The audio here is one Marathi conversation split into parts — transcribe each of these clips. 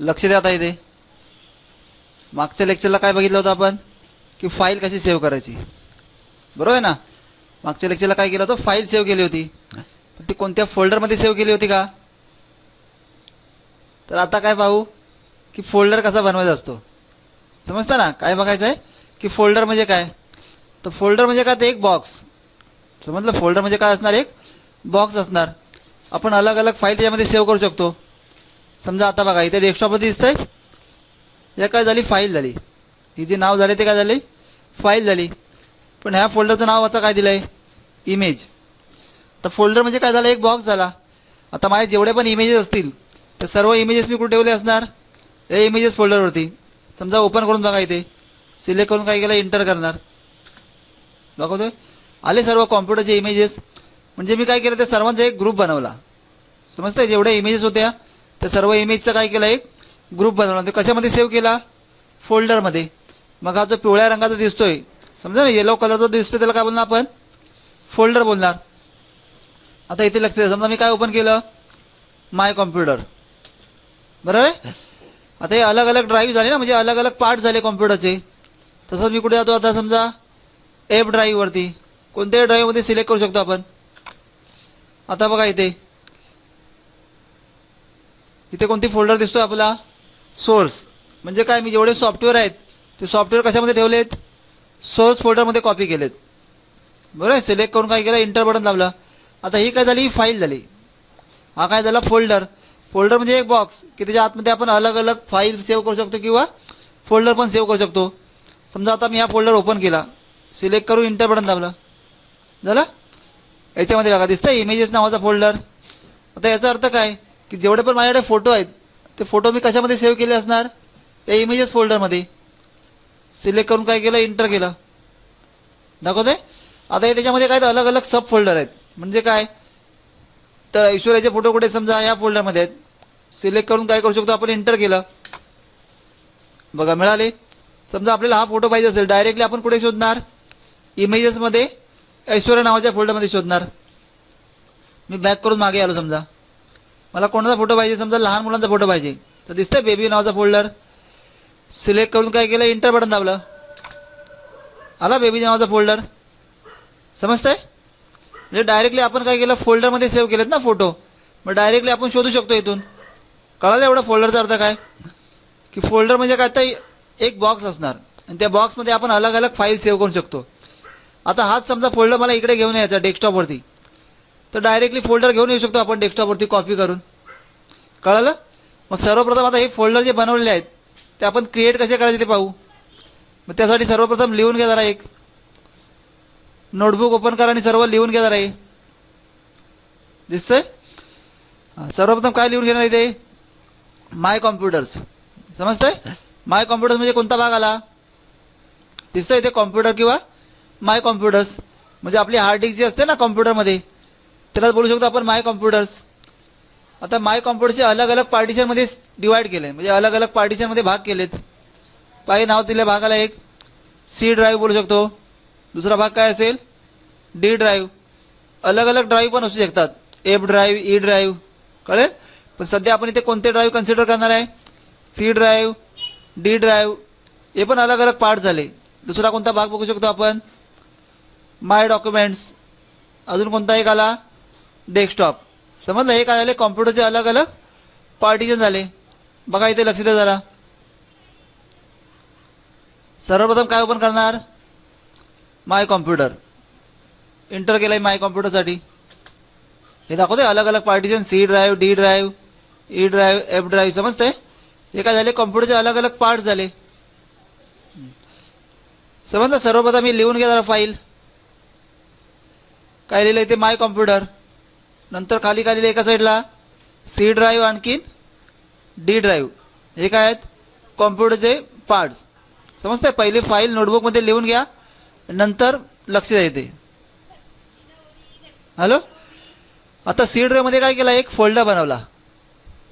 लक्ष द्या आता इथे मागच्या लेक्चरला काय बघितलं होतं आपण? की फाईल कशी सेव्ह करायची. बरोबर आहे ना? मागच्या लेक्चरला काय केलं होतं? फाईल सेव्ह केली होती. पण ती कोणत्या फोल्डरमध्ये सेव्ह केली होती का? तर आता काय पाहू? की फोल्डर कसा बनवायचा असतो. समजता ना? काय बघायचं आहे? की फोल्डर म्हणजे काय? तर फोल्डर म्हणजे काय? ते एक बॉक्स समजलं? फोल्डर म्हणजे काय असणार? एक बॉक्स असणार. आपण अलग अलग फाईल त्याच्यामध्ये सेव्ह करू शकतो. समजा आता बघा इथे डेस्कटॉपमध्ये दिसतंय. या काय झाली? फाईल झाली. ही जे नाव झाले ते काय झाले? फाईल झाली. पण ह्या फोल्डरचं नाव आता काय दिलं आहे इमेज तर फोल्डर म्हणजे काय झालं? एक बॉक्स झाला. आता माझे जेवढे पण इमेजेस असतील तर सर्व इमेजेस मी कुठे ठेवले असणार? या इमेजेस फोल्डरवरती समजा ओपन करून बघा इथे. सिलेक्ट करून काय केलं? इंटर करणार. दाखवतोय आले सर्व कॉम्प्युटरचे इमेजेस म्हणजे मी काय केलं? ते सर्वांचा एक ग्रुप बनवला. समजतंय? जेवढ्या इमेजेस होत्या त्या सर्व इमेजचा काय केलं एक? ग्रुप बनवला. ते कशामध्ये सेव्ह केला? फोल्डरमध्ये मग हा जो पिवळ्या रंगाचा दिसतोय समजा ना येलो कलरचा दिसतोय त्याला काय बोलणार आपण? फोल्डर बोलणार. आता इथे लक्ष समजा मी काय ओपन केलं? माय कॉम्प्युटर बरोबर आहे? आता हे अलग अलग ड्राईव्ह झाले ना म्हणजे अलग अलग पार्ट झाले कॉम्प्युटरचे तसंच मी कुठे जातो आता समजा? एप ड्राईव्हवरती कोणत्याही ड्राईव्हमध्ये सिलेक्ट करू शकतो आपण. आता बघा इथे. इथे कोणती फोल्डर दिसतो आपला? सोर्स म्हणजे काय मी जेवढे सॉफ्टवेअर आहेत ते सॉफ्टवेअर कशामध्ये ठेवलेत? सोर्स फोल्डरमध्ये कॉपी केलेत. बरोबर आहे सिलेक्ट करून काय केलं? इंटर बटन दाबलं आता ही काय झाली? ही फाईल झाली. हा काय झाला? फोल्डर फोल्डर म्हणजे एक बॉक्स की त्याच्या आतमध्ये आपण अलग अलग फाईल सेव्ह करू शकतो किंवा फोल्डर पण सेव्ह करू शकतो. समजा आता मी हा फोल्डर ओपन केला. सिलेक्ट करून इंटर बटन दाबलं. झालं? याच्यामध्ये बघा दिसतं इमेजेस नावाचा फोल्डर आता याचा अर्थ काय? की जेवढे पण माझ्याकडे फोटो आहेत ते फोटो मी कशामध्ये सेव्ह केले असणार? त्या इमेजेस फोल्डरमध्ये सिलेक्ट करून काय केलं? इंटर केलं. दाखवते आता हे त्याच्यामध्ये काय तर अलग अलग सब फोल्डर आहेत. म्हणजे काय? तर ऐश्वर्याचे फोटो कुठे समजा? या फोल्डरमध्ये आहेत. सिलेक्ट करून काय करू शकतो? आपण इंटर केलं. बघा मिळाले? समजा आपल्याला हा फोटो पाहिजे असेल डायरेक्टली आपण कुठे शोधणार? इमेजेसमध्ये ऐश्वर्या नावाच्या फोल्डरमध्ये शोधणार. मी बॅक करून मागे आलो समजा. मला कोणाचा फोटो पाहिजे समजा लहान मुलांचा फोटो पाहिजे. तर दिसतंय बेबी नावाचा फोल्डर सिलेक्ट करून काय केलं? इंटर बटन दाबलं. आला बेबी नावाचा फोल्डर समजतंय? म्हणजे डायरेक्टली आपण काय केलं? फोल्डरमध्ये सेव्ह केलेत ना फोटो मग डायरेक्टली आपण शोधू शकतो इथून. कळालं एवढं फोल्डरचा अर्थ काय? की फोल्डर म्हणजे काय? तर एक बॉक्स असणार. आणि त्या बॉक्समध्ये आपण अलग अलग फाईल सेव्ह करू शकतो. आता हाच समजा फोल्डर मला इकडे घेऊन यायचा डेस्कटॉपवरती तर डायरेक्टली फोल्डर घेऊन येऊ शकतो आपण डेस्कटॉपवरती कॉपी करून. कळालं? मग सर्वप्रथम आता हे फोल्डर जे बनवलेले आहेत ते आपण क्रिएट कसे करायचे ते पाहू. मग त्यासाठी सर्वप्रथम लिहून घ्या जरा एक. नोटबुक ओपन करा आणि सर्व लिहून घ्या जरा हे. दिसतंय? सर्वप्रथम काय लिहून घेणार इथे माय कॉम्प्युटर्स समजतंय? माय कॉम्प्युटर्स म्हणजे कोणता भाग आला? दिसतंय इथे कॉम्प्युटर किंवा माय कॉम्प्युटर्स म्हणजे आपली हार्ड डिस्क जी असते ना कॉम्प्युटरमध्ये त्याला बोलू शकतो आपण माय कॉम्प्युटर्स आता माय कॉम्प्युटरचे अलग अलग पार्टिशनमध्ये डिवाईड केले. म्हणजे अलग अलग पार्टिशनमध्ये भाग केलेत. काही नाव दिल्या भागाला एक. सी ड्राईव्ह बोलू शकतो. दुसरा भाग काय असेल? डी ड्राईव्ह अलग अलग ड्राईव्ह पण असू शकतात. एफ ड्राईव्ह ई ड्राईव्ह कळेल? पण सध्या आपण इथे कोणते ड्राईव्ह कन्सिडर करणार आहे? सी ड्राईव्ह डी ड्राईव्ह हे पण अलग अलग पार्ट झाले. दुसरा कोणता भाग बघू शकतो आपण? माय डॉक्युमेंट्स अजून कोणता एक आला? डेस्कटॉप. समजलं? हे काय झाले? कॉम्प्युटरचे अलग अलग पार्टिशन झाले. बघा इथे लक्ष द्या जरा. सर्वप्रथम काय ओपन करणार? माय कॉम्प्युटर इंटर केलंय माय कॉम्प्युटरसाठी हे दाखवते अलग अलग partition C drive D drive E drive F drive समजते हे काय झाले? कॉम्प्युटरचे अलग अलग पार्ट झाले. समजलं? सर्वप्रथम मी लिहून घ्या जरा फाईल काय लिहिलं इथे माय कॉम्प्युटर नंतर खाली खाली एका साईडला सी ड्राईव्ह आणखीन डी ड्राईव्ह हे काय आहेत? कॉम्प्युटरचे पार्ट्स समजतंय? पहिले फाईल नोटबुकमध्ये लिहून घ्या नंतर लक्ष द्या हॅलो आता सी ड्राईव्हमध्ये काय केलं? एक फोल्डर बनवला.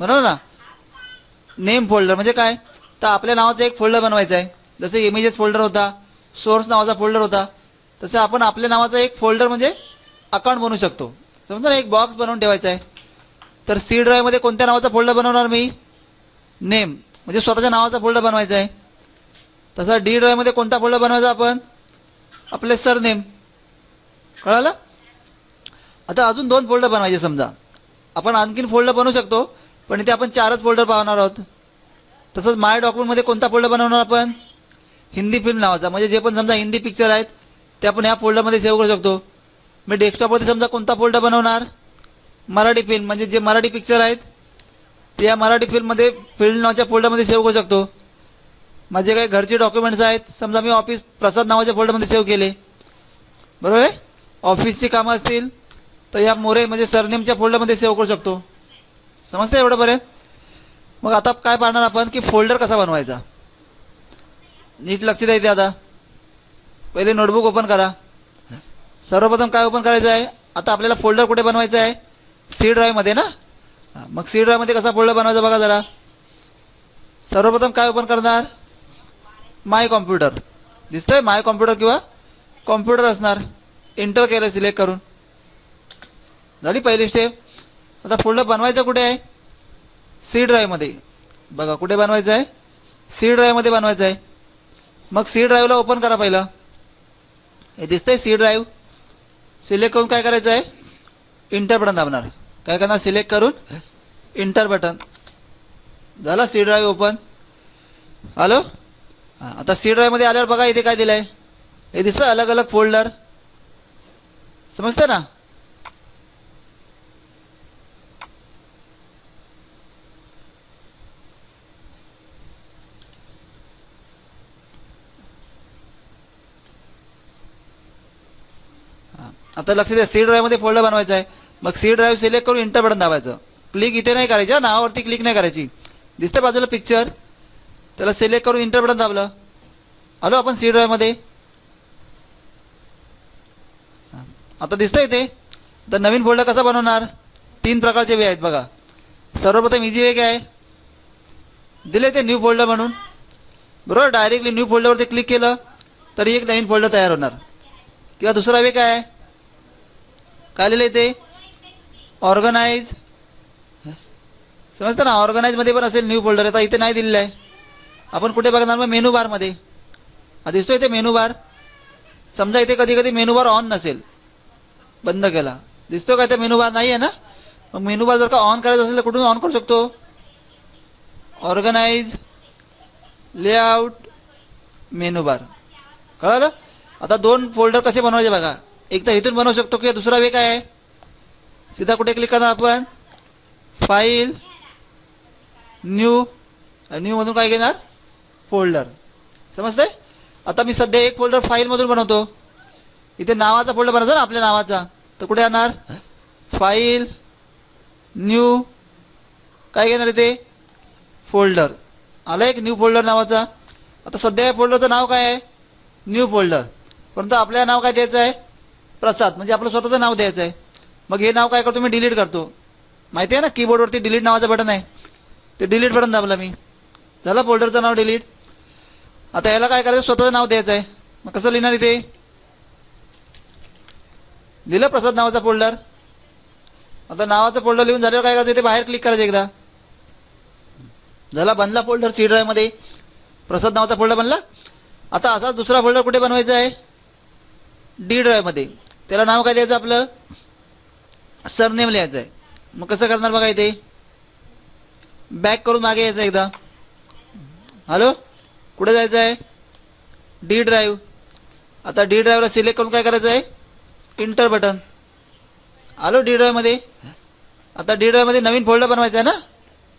बरोबर ना? नेम फोल्डर म्हणजे काय? तर आपल्या नावाचा एक फोल्डर बनवायचा आहे. जसे इमेजेस फोल्डर होता सोर्स नावाचा फोल्डर होता तसं आपण आपल्या नावाचा एक फोल्डर म्हणजे अकाउंट बनवू शकतो. समजा ना एक बॉक्स बनवून ठेवायचा आहे. तर सी ड्राईव्हमध्ये कोणत्या नावाचा फोल्डर बनवणार मी? नेम म्हणजे स्वतःच्या नावाचा फोल्डर बनवायचा आहे. तसा डी ड्राईव्हमध्ये कोणता फोल्डर बनवायचा आपण? आपले सरनेम कळालं? आता अजून दोन फोल्डर बनवायचे समजा. आपण आणखीन फोल्डर बनवू शकतो पण इथे आपण चारच फोल्डर पाहणार आहोत. तसंच माय डॉक्युमेंटमध्ये कोणता फोल्डर बनवणार आपण? हिंदी फिल्म नावाचा. म्हणजे जे पण समजा हिंदी पिक्चर आहेत ते आपण ह्या फोल्डरमध्ये सेव्ह करू शकतो. मी डेस्कटॉपवरती समजा कोणता फोल्डर बनवणार? मराठी फिल्म म्हणजे जे मराठी पिक्चर आहेत ते या मराठी फिल्ममध्ये फिल्म नावाच्या फोल्डरमध्ये सेव्ह करू शकतो. माझे काही घरचे डॉक्युमेंट्स आहेत समजा मी ऑफिस प्रसाद नावाच्या फोल्डरमध्ये सेव्ह केले. बरोबर आहे? ऑफिसची कामं असतील तर या मोरे म्हणजे सरनेमच्या फोल्डरमध्ये सेव्ह करू शकतो. समजतं एवढं बरं मग आता काय पाहणार आपण की फोल्डर कसा बनवायचा? नीट लक्ष द्या आता. पहिले नोटबुक ओपन करा. सर्वप्रथम काय ओपन करायचं आहे? आता आपल्याला फोल्डर कुठे बनवायचं आहे? सी ड्राईव्हमध्ये ना? मग सी ड्राईव्हमध्ये कसा फोल्डर बनवायचा बघा जरा. सर्वप्रथम काय ओपन करणार? माय कॉम्प्युटर दिसतंय माय कॉम्प्युटर किंवा कॉम्प्युटर असणार. एंटर केलं सिलेक्ट करून. झाली पहिली स्टेप आता फोल्डर बनवायचं कुठे आहे? सी ड्राईव्हमध्ये बघा कुठे बनवायचं आहे? सी ड्राईव्हमध्ये बनवायचं आहे. मग सी ड्राईव्हला ओपन करा पहिलं. हे दिसतंय सी ड्राईव्ह सिलेक्ट करून काय करायचं आहे? इंटर बटन दाबणार काय करणार? सिलेक्ट करून इंटर बटन झालं? सी ड्राईव्ह ओपन हॅलो हां आता सी ड्राईव्हमध्ये आल्यावर बघा इथे काय दिलं आहे हे दिसतं अलग अलग फोल्डर समजतं ना? आता लक्ष द्या सी ड्राईव्हमध्ये फोल्डर बनवायचा आहे. मग सी ड्राईव्ह सिलेक्ट करून इंटर बटन दाबायचं. क्लिक इथे नाही करायचं नावावरती क्लिक नाही करायची. दिसते बाजूला पिक्चर त्याला सिलेक्ट करून इंटर बटन दाबलं. आलो आपण सी ड्राईव्हमध्ये आता दिसतंय इथे तर नवीन फोल्डर कसा बनवणार? तीन प्रकारचे वे आहेत बघा. सर्वप्रथम इझी वे काय? आहे दिले ते न्यू फोल्डर म्हणून. बरोबर डायरेक्टली न्यू फोल्डरवरती क्लिक केलं तरी एक नवीन फोल्डर तयार होणार. किंवा दुसरा वे काय? आहे काय लिहिलं ते? ऑर्गनाईज समजतं ना? ऑर्गनाईजमध्ये पण असेल न्यू फोल्डर आता इथे नाही दिलेलं आहे. आपण कुठे बघणार मग? मेनू बारमध्ये हा दिसतो इथे मेनू बार समजा इथे कधी कधी मेनू बार ऑन नसेल. बंद केला. दिसतो का इथे मेनू बार नाही आहे ना? मग मेनू बार जर का ऑन करायचं असेल तर कुठून ऑन करू शकतो? ऑर्गनाईज लेआउट मेनू बार कळालं? आता दोन फोल्डर कसे बनवायचे बघा. एक तर इथून बनवू शकतो किंवा दुसरा वे काय आहे? सीधा कुठे क्लिक करणार आपण? फाईल न्यू न्यूमधून काय घेणार? फोल्डर समजतंय? आता मी सध्या एक फोल्डर फाईलमधून बनवतो. इथे नावाचा फोल्डर बनवतो ना आपल्या नावाचा. तर कुठे येणार फाईल न्यू काय घेणार इथे? फोल्डर आला एक न्यू फोल्डर नावाचा. आता सध्या या फोल्डरचं नाव काय आहे? न्यू फोल्डर परंतु आपल्याला नाव काय द्यायचं आहे? प्रसाद. म्हणजे आपलं स्वतःचं नाव द्यायचं आहे. मग हे नाव काय करतो? मी डिलीट करतो. माहिती आहे ना? कीबोर्डवरती डिलीट नावाचं बटन आहे. ते डिलीट बटन दाबलं मी. झालं फोल्डरचं नाव डिलीट आता याला काय करायचं? स्वतःचं नाव द्यायचं आहे. मग कसं लिहिणार इथे? लिहिलं प्रसाद नावाचा फोल्डर आता नावाचं फोल्डर लिहून झाल्यावर काय करायचं? ते बाहेर क्लिक करायचं एकदा. झाला बनला फोल्डर सी ड्राईव्हमध्ये प्रसाद नावाचा फोल्डर बनला. आता असा दुसरा फोल्डर कुठे बनवायचा आहे? डी ड्राईव्हमध्ये त्याला नाव काय द्यायचं आपलं? सरनेम लिहायचं आहे मग कसं करणार बघा इथे? बॅक करून मागे यायचं एकदा. हॅलो कुठे जायचं आहे डी ड्राईव्ह आता डी ड्राईव्हला सिलेक्ट करून काय करायचं आहे इंटर बटन आलो डी ड्राईव्हमध्ये आता डी ड्राईव्हमध्ये नवीन फोल्डर बनवायचा आहे ना?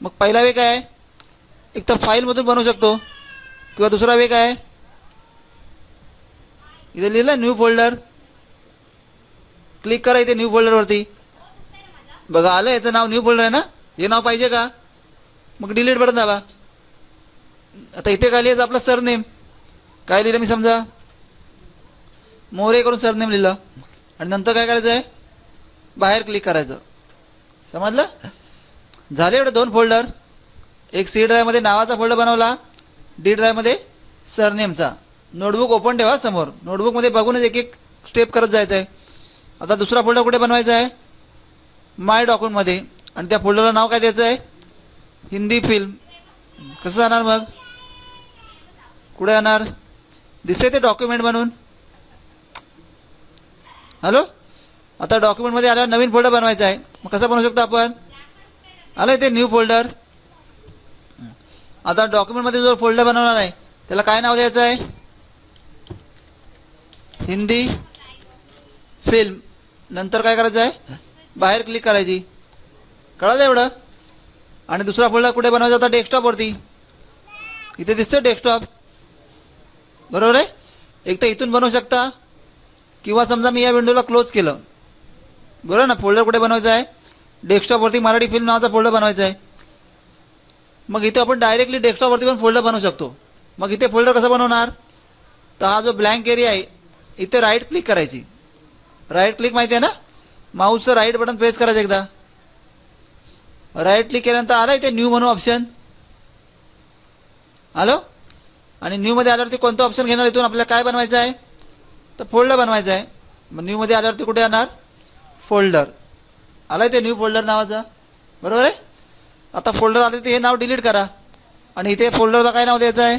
मग पहिला वे काय? आहे एक तर फाईलमधून बनवू शकतो. किंवा दुसरा वे काय? आहे इथे लिहिलं न्यू फोल्डर क्लिक करा इथे न्यू फोल्डरवरती बघा आलं याचं नाव न्यू फोल्डर आहे ना? हे नाव पाहिजे का? मग डिलीट बटन दाबा. आता इथे काय लिहायचं? आपलं सरनेम काय लिहिलं मी समजा? मोरे करून सरनेम लिहिलं. आणि नंतर काय करायचं आहे? बाहेर क्लिक करायचं. समजलं? झाले एवढे दोन फोल्डर एक सी ड्राईव्हमध्ये नावाचा फोल्डर बनवला. डी ड्राईव्हमध्ये सरनेमचा नोटबुक ओपन ठेवा समोर. नोटबुकमध्ये बघूनच एक एक स्टेप करत जायचं आहे आता दुसरा फोल्डर कुठे बनवायचा आहे? माय डॉक्युमेंटमध्ये आणि त्या फोल्डरला नाव काय द्यायचं आहे? हिंदी फिल्म कसं जाणार मग? कुठे जाणार? दिसते ते डॉक्युमेंट बनवून हॅलो आता डॉक्युमेंटमध्ये आल्यावर नवीन फोल्डर बनवायचा आहे. मग कसं बनवू शकतो आपण? आलं ते न्यू फोल्डर आता डॉक्युमेंटमध्ये जो फोल्डर बनवणार आहे त्याला काय नाव द्यायचं आहे? हिंदी फिल्म नंतर काय करायचं आहे? बाहेर क्लिक करायची. कळलं एवढं? आणि दुसरा फोल्डर कुठे बनवायचा? होता डेस्कटॉपवरती इथे दिसतं डेस्कटॉप बरोबर आहे? एक तर इथून बनवू शकता. किंवा समजा मी या विंडोला क्लोज केलं. बरोबर ना? फोल्डर कुठे बनवायचा आहे? डेस्कटॉपवरती मराठी फिल्म नावाचा फोल्डर बनवायचा आहे. मग इथे आपण डायरेक्टली डेस्कटॉपवरती पण फोल्डर बनवू शकतो. मग इथे फोल्डर कसं बनवणार? तर हा जो ब्लँक एरिया आहे इथे राईट क्लिक करायची. राईट क्लिक माहिती आहे ना? माऊसचं राईट बटन प्रेस करायचं एकदा. राईट क्लिक केल्यानंतर आलं इथे न्यू म्हणून ऑप्शन आलो आणि न्यूमध्ये आल्यावरती कोणतं ऑप्शन घेणार इथून? आपल्याला काय बनवायचं आहे? तर फोल्डर बनवायचं आहे. मग न्यूमध्ये आल्यावरती कुठे येणार? फोल्डर आलं ते न्यू फोल्डर नावाचा. बरोबर आहे? आता फोल्डर आले ते हे नाव डिलीट करा. आणि इथे फोल्डरला काय नाव द्यायचं आहे?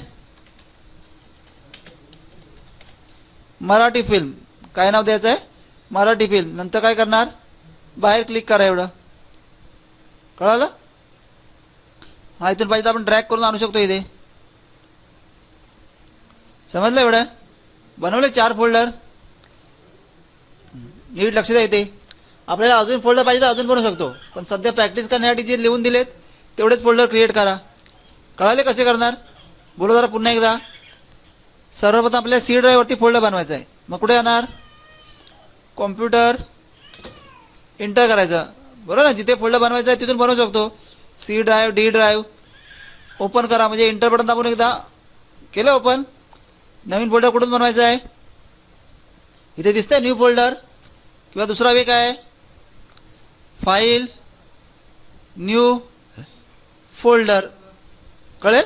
मराठी फिल्म काय नाव द्यायचं आहे? मराठी फिल्म नंतर काय करणार? बाहेर क्लिक करा एवढं. कळालं? हा इथून पाहिजे तर आपण ड्रॅग करून आणू शकतो इथे. समजलं एवढं? बनवले चार फोल्डर नीट लक्ष द्या इथे. आपल्याला अजून फोल्डर पाहिजे तर अजून बनवू शकतो. पण सध्या प्रॅक्टिस करण्यासाठी जे लिहून दिलेत तेवढेच फोल्डर क्रिएट करा. कळाले कसे करणार? बोलो जरा पुन्हा एकदा. सर्वप्रथम आपल्या सी ड्राईव्हवरती फोल्डर बनवायचा आहे मग कुठे जाणार? कॉम्प्युटर इंटर करायचं. बरोबर ना? जिथे फोल्डर बनवायचं आहे तिथून बनवू शकतो. C drive D drive open करा. म्हणजे इंटर बटन दाबून एकदा केलं ओपन नवीन फोल्डर कुठून बनवायचं आहे? इथे दिसतंय न्यू फोल्डर किंवा दुसरा वे काय आहे. फाईल न्यू फोल्डर कळेल?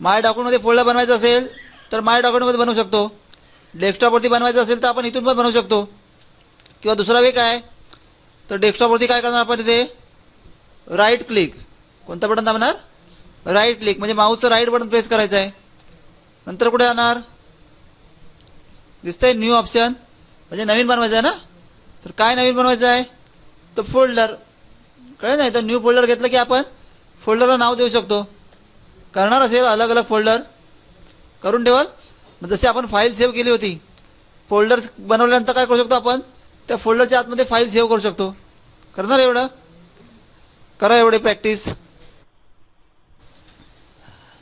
माय डॉक्युमेंटमध्ये फोल्डर बनवायचं असेल तर माय डॉक्युमेंटमध्ये बनवू शकतो. डेस्कटॉपवरती बनवायचं असेल तर आपण इथून पण बनवू शकतो. किंवा दुसरा वे काय? तर डेस्कटॉपवरती काय करणार आपण इथे राईट क्लिक कोणतं बटन दाबणार राईट क्लिक म्हणजे माऊसचं राईट बटन प्रेस करायचं आहे. नंतर कुठे जाणार? दिसतंय न्यू ऑप्शन म्हणजे नवीन बनवायचं आहे ना? तर काय नवीन बनवायचं आहे? तर फोल्डर कळलं नाही? तर न्यू फोल्डर घेतलं की आपण फोल्डरला नाव देऊ शकतो. करणार असेल अलग अलग फोल्डर करून ठेवाल? मग जशी आपण फाईल सेव्ह केली होती फोल्डर बनवल्यानंतर काय करू शकतो आपण? त्या फोल्डरच्या आतमध्ये फाईल सेव्ह करू शकतो. करणार एवढं? करा एवढे प्रॅक्टिस